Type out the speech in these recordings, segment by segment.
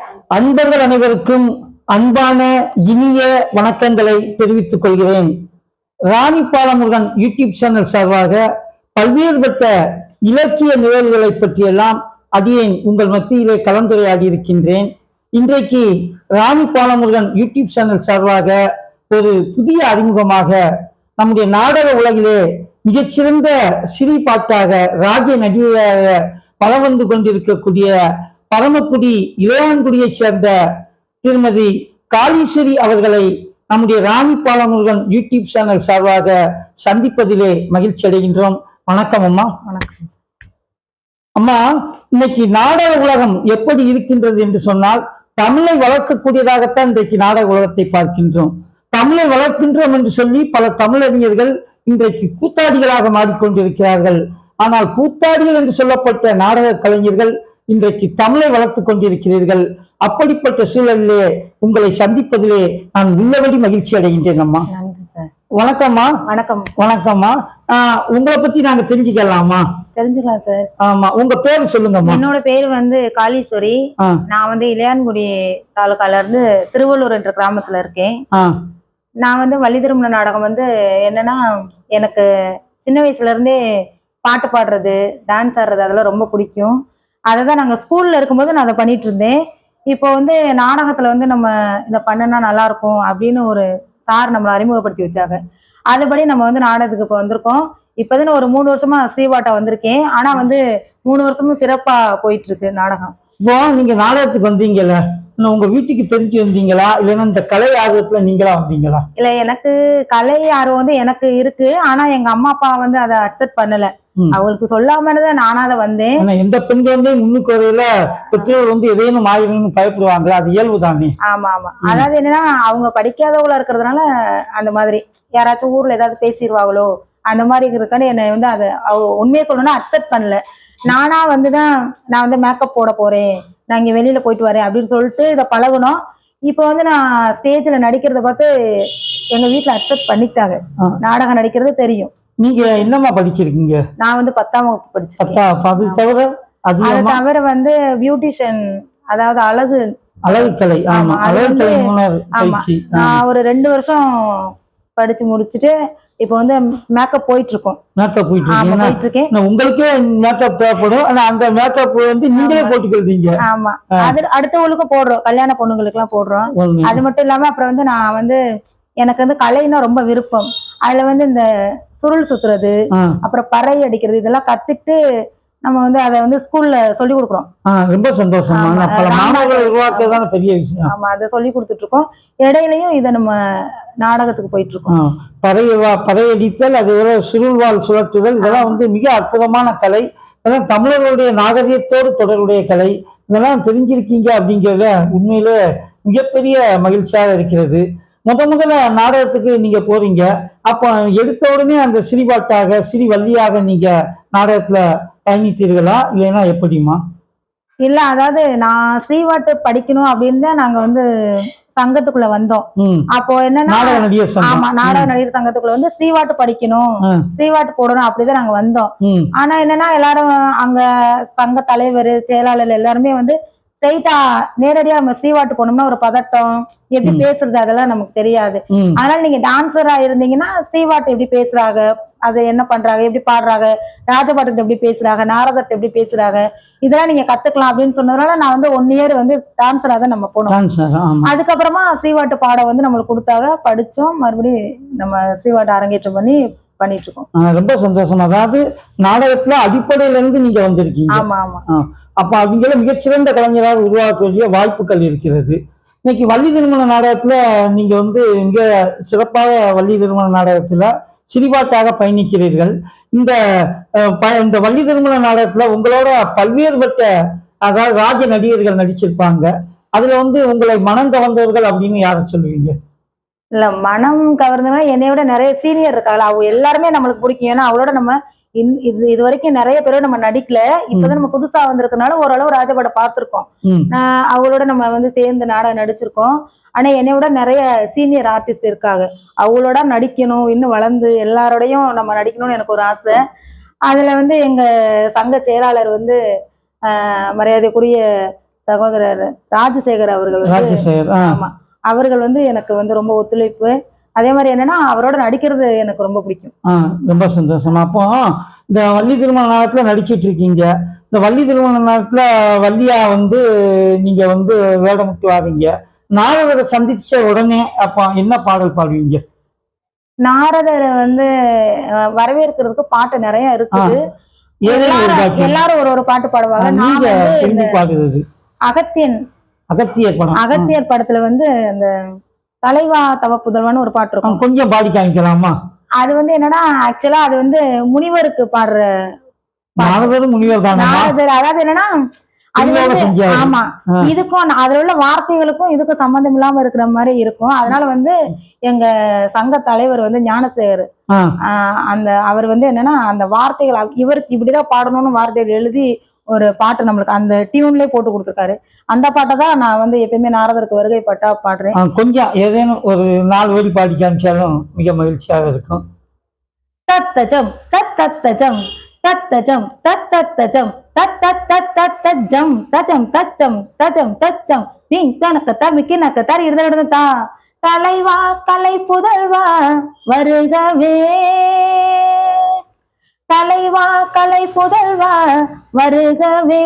அன்பர்கள் அனைவருக்கும் அன்பான இனிய வணக்கங்களை தெரிவித்துக் கொள்கிறேன். ராணி பாலமுருகன் யூடியூப் சேனல் சார்பாக பல்வேறுபட்ட இலக்கிய நிகழ்வுகளை பற்றியெல்லாம் அடியேன் உங்கள் மத்தியிலே கலந்துரையாடி இருக்கின்றேன் இன்றைக்கு ராணி பாலமுருகன் யூடியூப் சேனல் சார்பாக ஒரு புதிய அறிமுகமாக நம்முடைய நாடக உலகிலே மிகச்சிறந்த சிறி பாட்டாக ராஜ நடிகையாக வலம் வந்து கொண்டிருக்கக்கூடிய பரமக்குடி இளையான்குடியைச் சேர்ந்த திருமதி காளீஸ்வரி அவர்களை நம்முடைய ராணி பாலமுருகன் யூடியூப் சேனல் சார்பாக சந்திப்பதிலே மகிழ்ச்சி அடைகின்றோம். வணக்கம் அம்மா. வணக்கம். அம்மா இன்னைக்கு நாடக உலகம் எப்படி இருக்கின்றது என்று சொன்னால் தமிழை வளர்க்கக்கூடியதாகத்தான் இன்றைக்கு நாடக உலகத்தை பார்க்கின்றோம். தமிழை வளர்க்கின்றோம் என்று சொல்லி பல தமிழறிஞர்கள் இன்றைக்கு கூத்தாடிகளாக மாறிக்கொண்டிருக்கிறார்கள். ஆனால் கூத்தாடிகள் என்று சொல்லப்பட்ட நாடக கலைஞர்கள் இன்றைக்கு தமிழை வளர்த்துக் கொண்டிருக்கிறீர்கள். அப்படிப்பட்ட சூழலிலே உங்களை சந்திப்பதிலே நான் உள்ளபடி மகிழ்ச்சி அடைகின்றேன் அம்மா. நன்றி சார் வணக்கம்மா. வணக்கம். வணக்கம்மா. ஆஹ் உங்களை பத்தி நாங்க தெரிஞ்சுக்கலாமா? தெரிஞ்சுக்கலாம் சார் ஆமா உங்க பேர் சொல்லுங்கம்மா. என்னோட பேர் வந்து காளீஸ்வரி. நான் வந்து இளையான்குடி தாலுக்கால இருந்து திருவள்ளூர் என்ற கிராமத்துல இருக்கேன். நான் வந்து வள்ளி திருமண நாடகம் வந்து என்னன்னா எனக்கு சின்ன வயசுல இருந்தே பாட்டு பாடுறது டான்ஸ் ஆடுறது அதெல்லாம் ரொம்ப பிடிக்கும். அதை தான் நாங்கள் ஸ்கூல்ல இருக்கும்போது நான் அதை பண்ணிட்டு இருந்தேன். இப்போ வந்து நாடகத்துல வந்து நம்ம இதை பண்ணுனா நல்லா இருக்கும் அப்படின்னு ஒரு சார் நம்மளை அறிமுகப்படுத்தி வச்சாங்க. அதுபடி நம்ம வந்து நாடகத்துக்கு இப்போ வந்திருக்கோம். இப்போதான் ஒரு மூணு வருஷமா ஸ்ரீவாட்டா வந்திருக்கேன். ஆனா வந்து மூணு வருஷமும் சிறப்பா போயிட்டு இருக்கு நாடகம். இப்போ நீங்க நாடகத்துக்கு வந்தீங்கல்ல. உங்க வீட்டுக்கு தெரிஞ்சு வந்தீங்களா? இல்லைன்னா இந்த கலை ஆர்வத்துல நீங்களா வந்தீங்களா? இல்ல எனக்கு கலை ஆர்வம் வந்து எனக்கு இருக்கு. ஆனா எங்க அம்மா அப்பா வந்து அதை அக்செப்ட் பண்ணல. அவங்களுக்கு சொல்லாம தான் நானா அதை வந்தேன். எந்த பெண்கள் வந்து முன்னுக்கு வரையில பெற்றோர் வந்து எதையும் ஆயிரம்னு பயப்படுவாங்க அது இயல்பு தானே ஆமா. ஆமா அதாவது என்னன்னா அவங்க படிக்காதவங்களா இருக்கிறதுனால அந்த மாதிரி யாராச்சும் ஊர்ல ஏதாவது பேசிடுவாங்களோ அந்த மாதிரி இருக்கான்னு என்னை வந்து அதை உண்மையை சொல்லணும்னா அக்செப்ட் பண்ணல. நானா வந்துதான் நான் வந்து மேக்கப் போட போறேன் நான் இங்க வெளியில போயிட்டு வரேன் அப்படின்னு சொல்லிட்டு இதை பழகணும் இப்போ வந்து நான் ஸ்டேஜ்ல நடிக்கிறத பார்த்து எங்க வீட்ல அக்செப்ட் பண்ணிட்டாங்க. நாடகம் நடிக்கிறது தெரியும். நீங்க என்னம்மா படிச்சிருக்கீங்க? நான் வந்து பத்தாம் வகுப்பு படிச்சிருக்கேன். அது தவிர அதை தவிர வந்து பியூட்டிஷியன் அதாவது அழகு அழகுக்கலை ஆமா அழகுக்கலை. பயிற்சி. நான் ஒரு ரெண்டு வருஷம் படிச்சு முடிச்சுட்டு இப்போ வந்து மேக்கப் போயிட்டு இருக்கோம் மேக்கப் போயிட்டு இருக்கேன் உங்களுக்கே மேக்கப் தேவைப்படும். ஆனா அந்த மேக்கப் வந்து நீங்களே போட்டுக்கிறீங்க ஆமா. அது அடுத்தவங்களுக்கும் போடுறோம். கல்யாண பொண்ணுங்களுக்கு எல்லாம் போடுறோம் அது மட்டும் இல்லாம அப்புறம் வந்து நான் வந்து எனக்கு வந்து கலைன்னா ரொம்ப விருப்பம். அதுல வந்து இந்த சுருள் சுத்துறது அப்புறம் பறை அடிக்கிறது இதெல்லாம் கத்துக்கிட்டு நம்ம வந்து அதை வந்து ஸ்கூல்ல சொல்லி கொடுக்குறோம். ரொம்ப சந்தோஷமா பல மாணவர்களை உருவாக்குறதான பெரிய விஷயம். ஆமா அதை சொல்லி கொடுத்துட்டு இருக்கோம் இடையிலயும் இதை நம்ம நாடகத்துக்கு போயிட்டு இருக்கோம் ஆ, பறை வா- பறையடித்தல் அது ஒரு சுருள்வாள் சுழற்றுதல் இதெல்லாம் வந்து மிக அற்புதமான கலை. இதெல்லாம் தமிழர்களுடைய நாகரிகத்தோடு தொடர்புடைய கலை. இதெல்லாம் தெரிஞ்சிருக்கீங்க அப்படிங்கிறத உண்மையிலே மிகப்பெரிய மகிழ்ச்சியாக இருக்கிறது. முத முதல்ல நாடகத்துக்கு நீங்க போறீங்க. அப்போ எடுத்த உடனே அந்த சிறிபாட்டாக சிறி வள்ளியாக நீங்க நாடகத்துல பயணித்தீர்களா? இல்லைன்னா எப்படிமா இல்ல அதாவது நான் ஸ்ரீவாட்டு படிக்கணும் அப்படின்னு தான் நாங்க வந்து சங்கத்துக்குள்ள வந்தோம். அப்போ என்னன்னா நாடக நடிகர் ஆமா நாடக நடிகர் சங்கத்துக்குள்ள வந்து ஸ்ரீவாட்டு படிக்கணும். ஸ்ரீவாட்டு போடணும் அப்படிதான் நாங்க வந்தோம். ஆனா என்னன்னா எல்லாரும் அங்க சங்க தலைவர் செயலாளர் எல்லாருமே வந்து ஸ்ட்ரைட்டா நேரடியா நம்ம ஸ்ரீவாட்டு போனோம்னா ஒரு பதட்டம் எப்படி. பேசுறது அதெல்லாம் நமக்கு தெரியாது. அதனால நீங்க டான்சரா இருந்தீங்கன்னா ஸ்ரீவாட்டு எப்படி பேசுறாங்க அது என்ன பண்றாங்க எப்படி பாடுறாங்க ராஜபாட்டு எப்படி பேசுறாங்க நாரதர்கிட்ட எப்படி பேசுறாங்க இதெல்லாம் நீங்க கத்துக்கலாம் அப்படின்னு சொன்னதுனால நான் வந்து ஒன் இயர் வந்து டான்சரா தான் நம்ம போனோம். அதுக்கப்புறமா ஸ்ரீவாட்டு பாடம் வந்து நம்மளுக்கு கொடுத்தாங்க. படிச்சோம். மறுபடியும் நம்ம ஸ்ரீவாட்டு அரங்கேற்றம் பண்ணி பண்ணிட்டு இருக்கோம் ரொம்ப சந்தோஷம். அதாவது நாடகத்துல அடிப்படையில இருந்து நீங்க வந்திருக்கீங்க. ஆமா ஆமா. அப்ப அவங்கள மிகச்சிறந்த கலைஞராக உருவாக்க வேண்டிய வாய்ப்புகள் இருக்கிறது. இன்னைக்கு வள்ளி திருமண நாடகத்துல நீங்க வந்து மிக சிறப்பாக வள்ளி திருமண நாடகத்துல சிறிபாட்டாக பயணிக்கிறீர்கள். இந்த இந்த வள்ளி திருமண நாடகத்துல உங்களோட பல்வேறுபட்ட அதாவது ராஜ நடிகர்கள் நடிச்சிருப்பாங்க. அதுல வந்து உங்களை மனம் கவர்ந்தவர்கள் அப்படின்னு யாரை சொல்லுவீங்க? இல்ல மனம் கவர்ந்தனா என்னைய விட நிறைய சீனியர் இருக்காங்க அவங்க எல்லாருமே நம்மளுக்கு பிடிக்கும். ஏன்னா அவளோட நம்ம இது இது வரைக்கும் நிறைய பேரும் நம்ம நடிக்கல. இப்பதான் நம்ம புதுசா வந்திருக்கனால ஓரளவு ராஜபாட பார்த்திருக்கோம். ம். நான் அவளோட நம்ம வந்து சேர்ந்து நாடகம் நடிச்சிருக்கோம். ஆனா என்னை விட நிறைய சீனியர் ஆர்டிஸ்ட் இருக்காங்க. அவங்களோட நடிக்கணும் இன்னும் வளர்ந்து எல்லாரோடையும் நம்ம நடிக்கணும்னு எனக்கு ஒரு ஆசை. அதுல வந்து எங்க சங்க செயலாளர் வந்து ஆஹ், மரியாதைக்குரிய சகோதரர் ராஜசேகர் அவர்கள் வந்து ஆமா. அவர்கள் வந்து எனக்கு வந்து ரொம்ப ஒத்துழைப்பு. அதே மாதிரி என்னன்னா அவரோட நடிக்கிறது எனக்கு ரொம்ப பிடிக்கும். ரொம்ப சந்தோஷம். அப்போ இந்த வள்ளி திருமண நாடகத்தில் நடிச்சிட்டு இருக்கீங்க. இந்த வள்ளி திருமண நாடகத்தில் வள்ளியா வந்து நீங்க வந்து வேடமிட்டு வாரீங்க நாரதரை சந்திச்ச உடனே அப்போ என்ன பாடல் பாடுவீங்க? நாரதரை வந்து வரவேற்கிறதுக்கு பாட்டு நிறைய இருக்குது. எல்லாரும் ஒரு ஒரு பாட்டு பாடுவாங்க. நான் வந்து அகத்தியன் அகத்தியர் படம். அகத்தியர் படத்துல வந்து அந்த தலைவா தவ புதல்வான்னு ஒரு பாட்டு இருக்கும். கொஞ்சம் பாடி காமிக்கலாமா? அது வந்து என்னன்னா ஆக்சுவலா அது வந்து முனிவருக்கு பாடுற நாரதரும் முனிவர் தானே நாரதர் அதாவது என்னன்னா அது வந்து. ஆமா. இதுக்கும் அதுல உள்ள வார்த்தைகளுக்கும் இதுக்கும் சம்பந்தம் இல்லாம இருக்கிற மாதிரி இருக்கும். அதனால வந்து எங்க சங்க தலைவர் வந்து ஞானசேகர் அந்த அவர் வந்து என்னன்னா அந்த வார்த்தைகள் இவருக்கு இப்படிதான் பாடணும்னு வார்த்தைகள் எழுதி ஒரு பாட்டு நம்மளுக்கு அந்த டியூன்லயே போட்டு கொடுத்துருக்காரு. அந்த பாட்டை தான் நான் வந்து எப்பயுமே நாரதருக்கு வருகை பாட்டா பாடுறேன் கொஞ்சம் ஏதேனும் ஒரு நாலு வரி பாடி காமிச்சாலும் மிக மகிழ்ச்சியாக இருக்கும். தத்தஜம் தத்தத்தஜம் தத்தஜம் தத்தத்தஜம் தத்தத்தத்தஜம் தஜம் தச்சம் தஜம் தச்சம் பிங் கணக்க தமிக்கி நக்க தரி இடது தா. தலைவா கலை புதல்வா வருகவே. தலைவா கலை புதல்வா வருகவே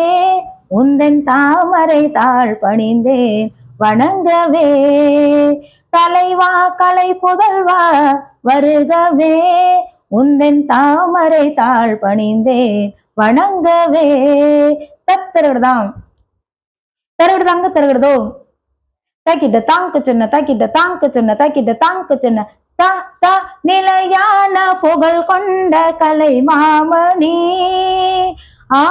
உந்தன் தாமரை தாழ் பணிந்தேன் வணங்கவே. தலைவா கலை புதல்வா வருகவே உந்தன் தாமரை தாழ் பணிந்தேன் வணங்கவே. தத்திருதான் தருகிடுதாங்க தருகிடுதோ தாக்கிட்ட தாங்க சொன்ன தாக்கிட்ட தாங்க சொன்ன தாக்கிட்ட தாங்க சொன்ன தா நிலையான புகழ் கொண்ட கலை மாமணி. ஆ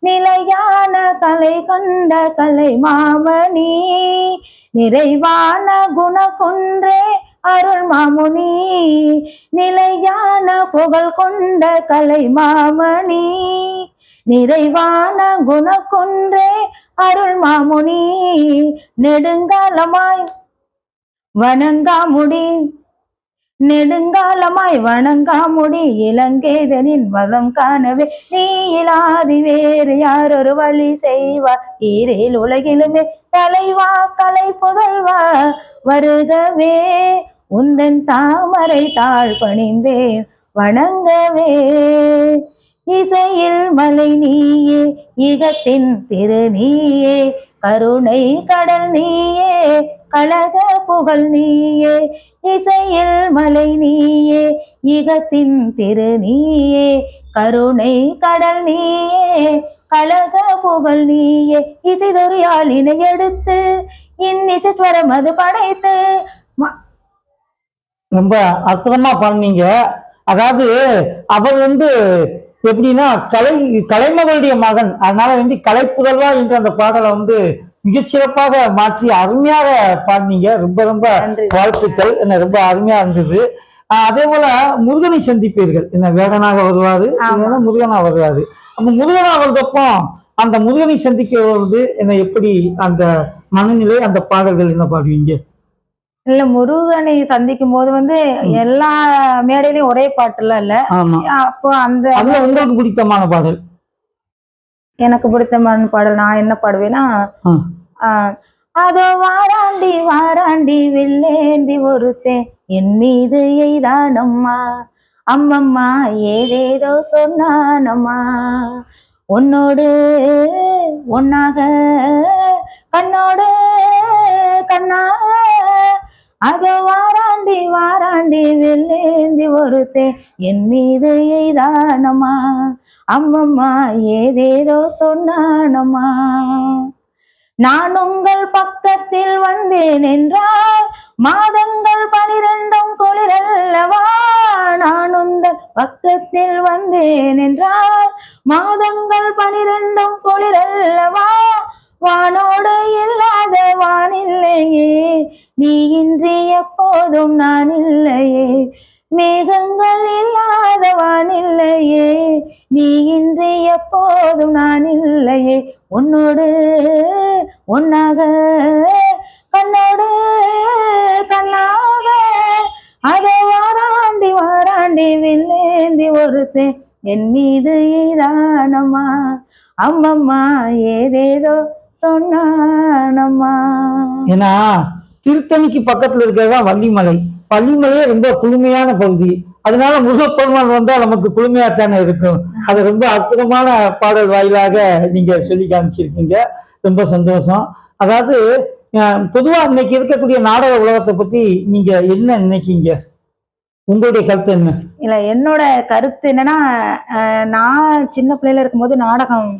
நிலையான கலை கொண்ட கலை மாமணி. நிறைவான குண குன்றே அருள் மாமுனி. நிலையான புகழ் கொண்ட கலை மாமணி. நிறைவான குணக்கொன்றே அருள் மாமுனி நெடுங்காலமாய் வணங்காமுடி நெடுங்காலமாய் வணங்காமுடி இலங்கேதனின் வதம் காணவே நீ இலாதி வேறு யாரொரு வழி செய்வா. ஈரேல் உலகிலுமே தலைவா கலை புதல்வா வருகவே உந்தன் தாமரை தாழ் பணிந்தேன் வணங்கவே. இசையில் மலை நீயே இகத்தின் திரு நீயே கருணை கடல் நீயே கழக புகழ் நீயே இசையில் மலை நீயே இகத்தின் திரு நீயே கருணை கடல் நீயே கழக புகழ் நீயே இசைதொரு யாழினை எடுத்து இன்னிசை அது படைத்து. ரொம்ப அற்புதமா பண்ணீங்க. அதாவது அவர் வந்து எப்படின்னா கலை கலைமகளுடைய மகன். அதனால வந்து கலைப்புதல்வா என்ற அந்த பாடலை வந்து மிகச்சிறப்பாக மாற்றி அருமையாக பாடினீங்க. ரொம்ப ரொம்ப வாழ்த்துக்கள். என்ன ரொம்ப அருமையா இருந்தது. அதே போல முருகனை சந்திப்பீர்கள். என்ன வேடனாக வருவாரு. இல்லைன்னா முருகனா வருவாரு. அப்ப முருகனா வர்றப்போ அந்த முருகனை சந்திக்க வருவது என்ன எப்படி அந்த மனநிலை அந்த பாடல்கள் என்ன பாடுவீங்க? இல்ல முருகனை சந்திக்கும் போது வந்து எல்லா மேடையிலயும் ஒரே பாட்டுலாம் இல்ல. அப்போ அந்த அதுல உங்களுக்கு பிடித்தமான பாடல்? எனக்கு பிடித்தமான பாடல் நான் என்ன பாடுவேன்னா அதோ வாராண்டி வாராண்டி வில்லேந்தி ஒருத்தன் என் மீது எய்தானம்மா அம்மம்மா ஏதேதோ சொன்னானம்மா. உன்னோடு ஒன்னாக கண்ணோடு கண்ணாக அதோ வாராண்டி வாராண்டி வெள்ளேந்தி ஒருத்தே என் மீது எய்தானம்மா. அம்மம்மா ஏதேதோ சொன்னானம்மா. நான் உங்கள் பக்கத்தில் வந்தேன் என்றால் மாதங்கள் பனிரெண்டும் குளிரல்லவா? நான் உங்கள் பக்கத்தில் வந்தேன் என்றால் மாதங்கள் பனிரெண்டும் குளிரல்லவா? வானோடு இல்லாத வானி நீ இன்றி எப்போதும் நான் இல்லையே. மேகங்கள் இல்லாத வானில்லையே நீ இன்றி எப்போதும் நான் இல்லையே. உன்னோடு ஒன்னாக கண்ணோடு கண்ணாக. அதை வாராண்டி வாராண்டி வில்லேந்தி வில்லேந்தி ஒருத்தன். என் மீது ஈரானம்மா அம்மம்மா ஏதேதோ சொன்னானம்மா. ஏன்னா திருத்தணிக்கு பக்கத்துல இருக்கிறது தான் வள்ளிமலை. வள்ளிமலையே ரொம்ப குளுமையான பகுதி. அதனால முருகப்பெருமான் வந்தால் நமக்கு குளுமையாத்தானே இருக்கும். அது ரொம்ப அற்புதமான பாடல் வாயிலாக நீங்க சொல்லி காமிச்சிருக்கீங்க. ரொம்ப சந்தோஷம். அதாவது பொதுவா இன்னைக்கு இருக்கக்கூடிய நாடக உலகத்தை பத்தி நீங்க என்ன நினைக்கீங்க? உங்களுடைய கருத்து என்ன? இல்ல என்னோட கருத்து என்னன்னா நான் சின்ன பிள்ளையில இருக்கும்போது நாடகம்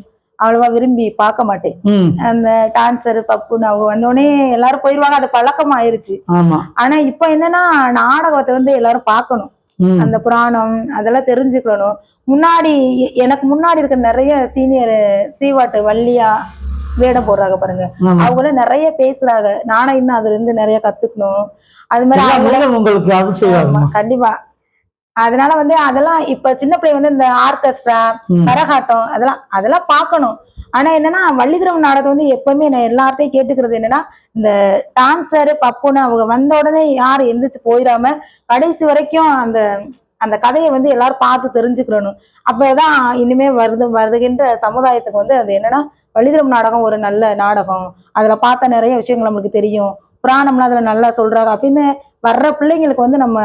அவ்வளவா விரும்பி பார்க்க மாட்டேன். அந்த டான்சர் பப்புன்னு அவங்க வந்தோடனே எல்லாரும் போயிருவாங்க. அது பழக்கம் ஆயிருச்சு. ஆனா இப்போ என்னன்னா நாடகத்தை வந்து எல்லாரும் பார்க்கணும். அந்த புராணம் அதெல்லாம் தெரிஞ்சுக்கணும். முன்னாடி எனக்கு முன்னாடி இருக்க நிறைய சீனியர் ஸ்ரீவாட்டு வள்ளியா வேடம் போடுறாங்க பாருங்க. ஆமா. அவங்களும் நிறைய பேசுறாங்க. நானும் இன்னும் அதுல இருந்து நிறைய கத்துக்கணும். அது மாதிரி அவங்கள உங்களுக்கு கண்டிப்பா. அதனால வந்து அதெல்லாம் இப்ப சின்ன பிள்ளை வந்து இந்த ஆர்கெஸ்ட்ரா. கரகாட்டம் அதெல்லாம் அதெல்லாம் பார்க்கணும். ஆனா என்னன்னா வள்ளிதிரம் நாடகம் வந்து எப்பவுமே நான் எல்லார்ட்டையும் கேட்டுக்கிறது என்னன்னா இந்த டான்சர் பப்புன்னு அவங்க வந்த உடனே யாரும் எந்திரிச்சு போயிடாம கடைசி வரைக்கும் அந்த அந்த கதையை வந்து எல்லாரும் பார்த்து தெரிஞ்சுக்கிறணும் அப்பதான் இனிமே வருது வருகின்ற சமுதாயத்துக்கு வந்து அது என்னன்னா வள்ளிதிரம் நாடகம் ஒரு நல்ல நாடகம். அதுல பார்த்த நிறைய விஷயங்கள் நம்மளுக்கு தெரியும். புராணம்லாம் அதுல நல்லா சொல்றாங்க அப்படின்னு வர்ற பிள்ளைங்களுக்கு வந்து நம்ம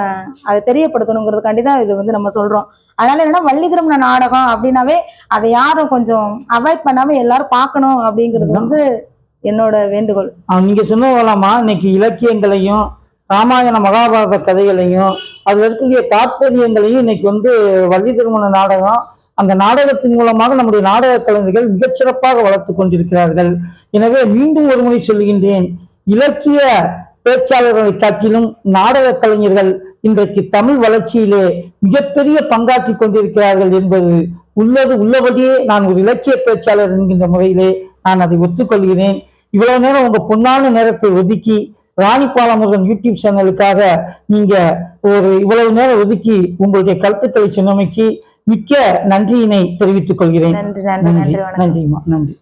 அதை தெரியப்படுத்தணுங்கிறதுக்காண்டி தான் இது வந்து நம்ம சொல்றோம். அதனால என்னன்னா வள்ளி திருமண நாடகம் அப்படின்னாவே அதை யாரும் கொஞ்சம் அவாய்ட் பண்ணாம எல்லாரும் பார்க்கணும் அப்படிங்கிறது வந்து என்னோட வேண்டுகோள். நீங்க சொன்ன போலாமா? இன்னைக்கு இலக்கியங்களையும் ராமாயண மகாபாரத கதைகளையும் அதுல இருக்கக்கூடிய தாற்பயங்களையும் இன்னைக்கு வந்து வள்ளி திருமண நாடகம் அந்த நாடகத்தின் மூலமாக நம்முடைய நாடக கலைஞர்கள் மிகச்சிறப்பாக வளர்த்து கொண்டிருக்கிறார்கள். எனவே மீண்டும் ஒரு முறை சொல்லுகின்றேன். இலக்கிய பேச்சாளர்களை காட்டிலும் நாடக கலைஞர்கள் இன்றைக்கு தமிழ் வளர்ச்சியிலே மிகப்பெரிய பங்காற்றி கொண்டிருக்கிறார்கள் என்பது உள்ளது உள்ளபடியே நான் ஒரு இலக்கிய பேச்சாளர் என்கின்ற முறையிலே நான் அதை ஒத்துக்கொள்கிறேன். இவ்வளவு நேரம் உங்க பொன்னான நேரத்தை ஒதுக்கி ராணிப்பாலமுருகன் யூடியூப் சேனலுக்காக நீங்க ஒரு இவ்வளவு நேரம் ஒதுக்கி உங்களுடைய கருத்துக்களை சொன்னமைக்கு மிக்க நன்றியினை தெரிவித்துக் கொள்கிறேன். நன்றி நன்றி நன்றி நன்றி வணக்கம். நன்றிம்மா நன்றி.